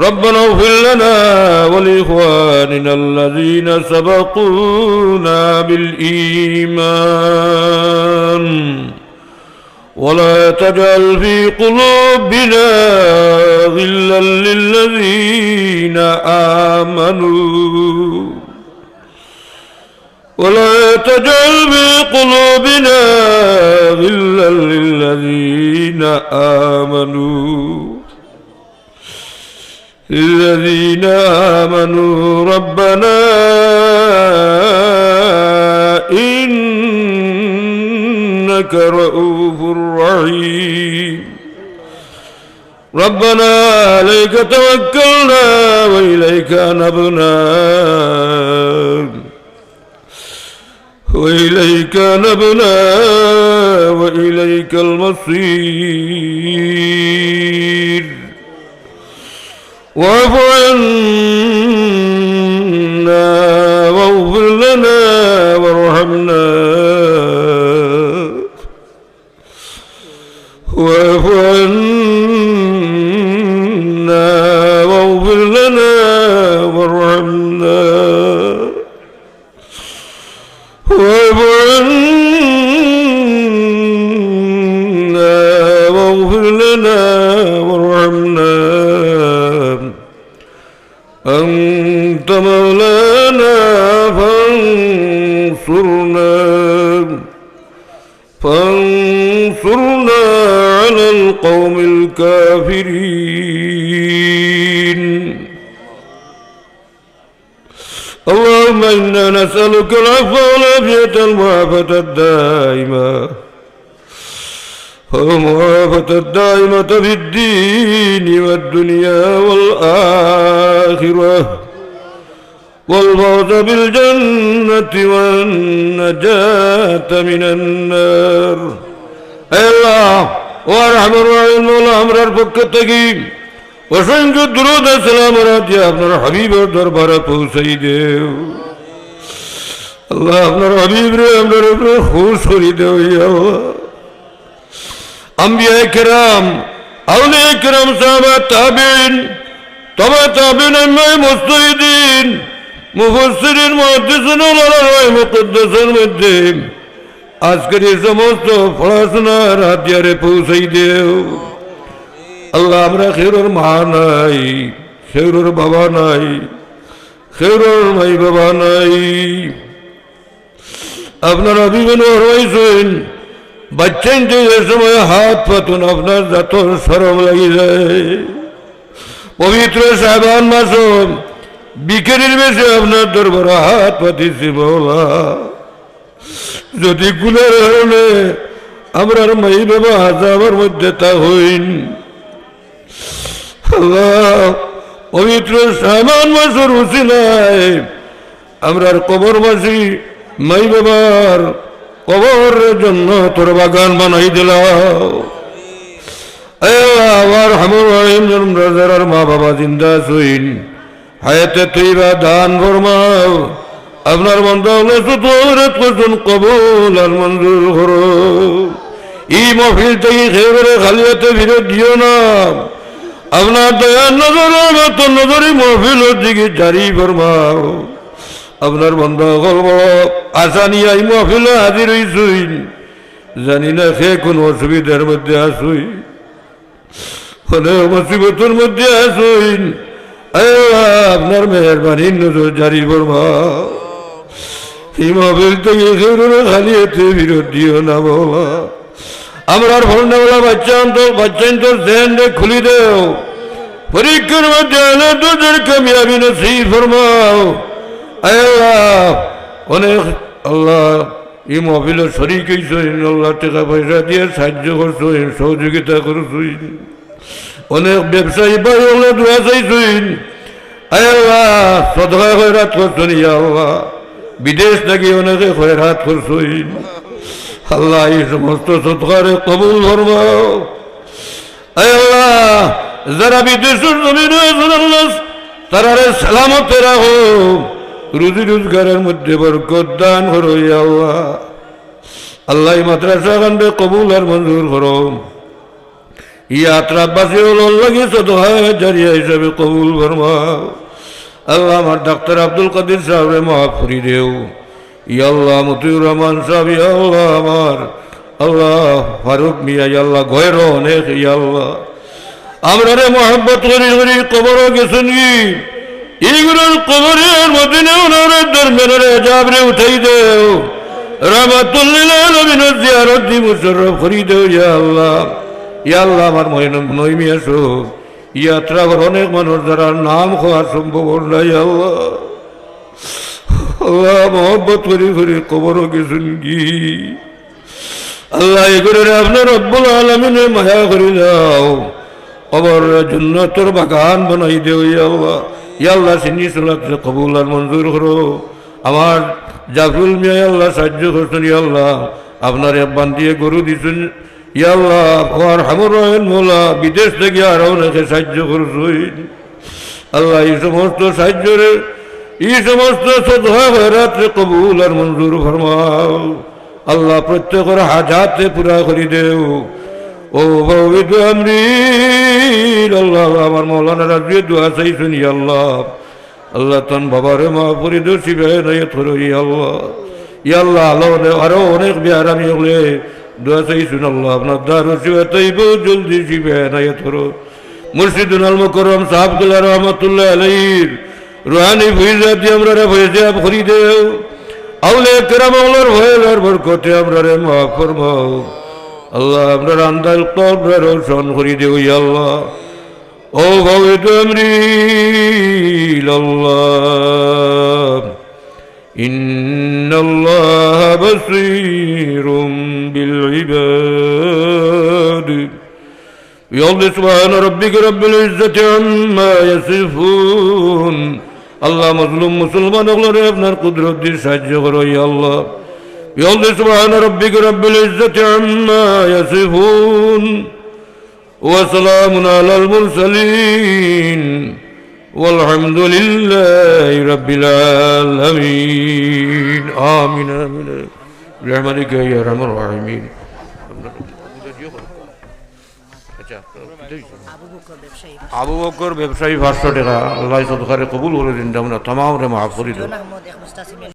ربنا اغفر لنا ولإخواننا الذين سبقونا بالإيمان. ولا تجعل في قلوبنا غلا للذين آمنوا. ولا تجعل في قلوبنا غلا للذين آمنوا. الذين آمنوا ربنا إنك رؤوف رحيم. ربنا عليك توكلنا وإليك نبنا وإليك نبنا وإليك المصير. واعف عنا واغفر لنا وارحمنا. واعف عنا فانصرنا على القوم الكافرين. اللهم إنا نسألك العفو والعافية المعافاة الدائمة. والمعافاة الدائمة في الدين والدنيا والآخرة. والفوز بالجنة والنجاة من النار أي الله وارحم الراحمين والأمر الفكتكين অসংখ্য দ্রুত সালাম রাজি আপনার হাবিবের দরবারে পৌঁছাই দেও আল্লাহ আপনার হাবিব রে আপনার উপরে খুশ করি দেও ইয়া আল্লাহ আম্বিয়া কেরাম আউলিয়া কেরাম সাহাবা তাবিন তবে তাবিন আম্মাই মুস্তাহিদিন ওলামায়ে মুকদ্দাসের মধ্যে। আজকের এই সমস্ত পড়াশোনার হাতিয়ারে পৌঁছাই দেও। আল্লাহ আমরা খেরোর মা নাই, খেরোর বাবা নাই, খেরোর মাই বাবা নাই। আপনার অভিমান হয়েছেন বাচ্চান যে সময় হাত পাতুন, আপনার যত সরম লাগি যায়। পবিত্র সাহেবান মাস বিকেলের বেশি আপনার দরবার হাত পাতিছি বলা যদি গুলের কারণে আমরার মাই বাবা হাজাবার মধ্যে তা হইন। পবিত্র সামান মাসের উচিলায় আমরার কবরবাসী মাই বাবার কবরের জন্য তোর বাগান বানাই দিলাম। আবার হামুর রাজার মা বাবা জিন্দা সইন হায়াতে তৈবা দান ফরমাও। আপনার মন্দ কোন কবুল আর মঞ্জুর করো। এই মফিল থেকে খেয়ে খালি হাতে ফিরে দিও না। আপনার দয়ার নজরের মতো নজরে মহফিলের দিকে জারি ফরমাও। আপনার বন্ধ গল্প আশা নিয়ে মহফিলে হাজির হইছুই জানি না সে কোন অসুবিধার মধ্যে আসুই হলে মুসিবতের মধ্যে আসুই আপনার মেহরবানি নজর জারি ফরমাও এই মহফিল থেকে খালি এতে বিরোধ দিও না বলা আমরার ফোনওয়ালা বাচ্চা অন্তর বাচ্চা অন্তর জেন খুলি দেও। পরীক্ষার মধ্যে তোদের কামিয়াবি নসিব ফরমাও আল্লাহ অনেক আল্লাহ এই মহবিল শরিক আল্লাহ টাকা পয়সা দিয়ে সাহায্য করছইন সহযোগিতা করছইন অনেক ব্যবসায়ী ভাই আল্লাহ দোয়া চাইছইন আল্লাহ, সদকা খয়রাত করছইন ইয়া আল্লাহ। বিদেশ নাকি অনেকে খয়রাত করছইন আল্লাহ এই সমস্ত সৎকারে কবুল ফরমাও আল্লাহ, যারা বিদেশের জমিন আল্লাহ তারারে সালামতে রাখো। রুজি রোজগারের মধ্যে বরকত দান করো আল্লাহ। আল্লাহ মাদ্রাসা কান্দে কবুল আর মঞ্জুর করো। ইয়াত্রা বাসি হল লাগে সদহা জারিয়া হিসাবে কবুল ফরমাও আল্লাহ আমার ডাক্তার আব্দুল কাদির সাহেবরে মাফ করি দেও। ইয়াল্লাহ মতিউর রহমান সাহেব ইয়াল্লাহ আমার। আল্লাহ ফারুক মিয়া ইয়াল্লাহ গয়ের অনেক ইয়াল্লাহ আমরা রে মোহাম্মত করি করি কবর গেছেন কি এইগুলোর কবরের মদিনে ওনারা দরমেরে জাবরে উঠাই দেও। রহমাতুল্লিল আলমিন জিয়ারত দি মুশরফ করি দেও ইয়া আল্লাহ। ইয়া আল্লাহ আমার নইমি আসো ইয়াত্রা করে অনেক মানুষ যারা নাম খাওয়া সম্ভব নাই আল্লাহ। আল্লাহ মোহব্বত করি করি কবরও গেছেন কি? আল্লাহ এগুলো আপনার রব্বুল আলমিনে মায়া করে দাও কবর জন্য তোর বাগান বানাই দেও আল্লাহ। ইয়া আল্লাহ সিনি সালাত কবুল আর মঞ্জুর করো। আমার জাফরুল মিয়া আল্লাহ সাহায্য করছেন ইয়া আল্লাহ। আপনার বান দিয়ে গরু দিছেন। ইয়া আল্লাহ আমার হামর রহেন বিদেশ থেকে আর অনেকে সাহায্য করছেন আল্লাহ এই সমস্ত সাহায্যরে, এই সমস্ত সদহা রাত্রে কবুল আর মঞ্জুর ফরমাও। আল্লাহ প্রত্যেকের হাজাতে পুরা করি দেও। ও ভবিত আমরির আল্লাহ আমার মৌলানা রাজিয়ে দোয়া চাই শুনি আল্লাহ। আল্লাহ তন বাবারে মা পরিদর্শী বেহে নয় থরো আল্লাহ ইয়াল্লাহ আল্লাহ আরও অনেক বিহার আমি হলে দোয়া আল্লাহ আপনার দারু শিবে তাইব জলদি শিবে নয় থরো মুর্শিদুল আল মুকরম সাহাবদুল্লাহ রহমতুল্লাহ আলাইহির। রুহানি ভুইজাতি আমরা রে ভয়েছে দেও। আউলে কেরাম আল্লাহর ভয়েলার বরকতে আমরা রে মাফ ফরমাও। আল্লাহ, আমরা আন্দাল কবরে রোশন করি দেও, ইয়া আল্লাহ। ও ভবিত আমরিল আল্লাহ إن الله بصير بالعباد يرضي سبحان ربك رب العزة عما يصفون الله مظلوم مسلمان أغلر أبنى القدرة دي سجغر يا الله يرضي سبحان ربك رب العزة عما يصفون وسلام على المرسلين والحمد لله رب العالمين آمين آمين برحمتك يا أرحم الراحمين আবু বকর ব্যবসায়ী পাঁচশো টাকা আল্লাহ সদকারে কবুল করে দিন আমরা তামাম রে মাফ করে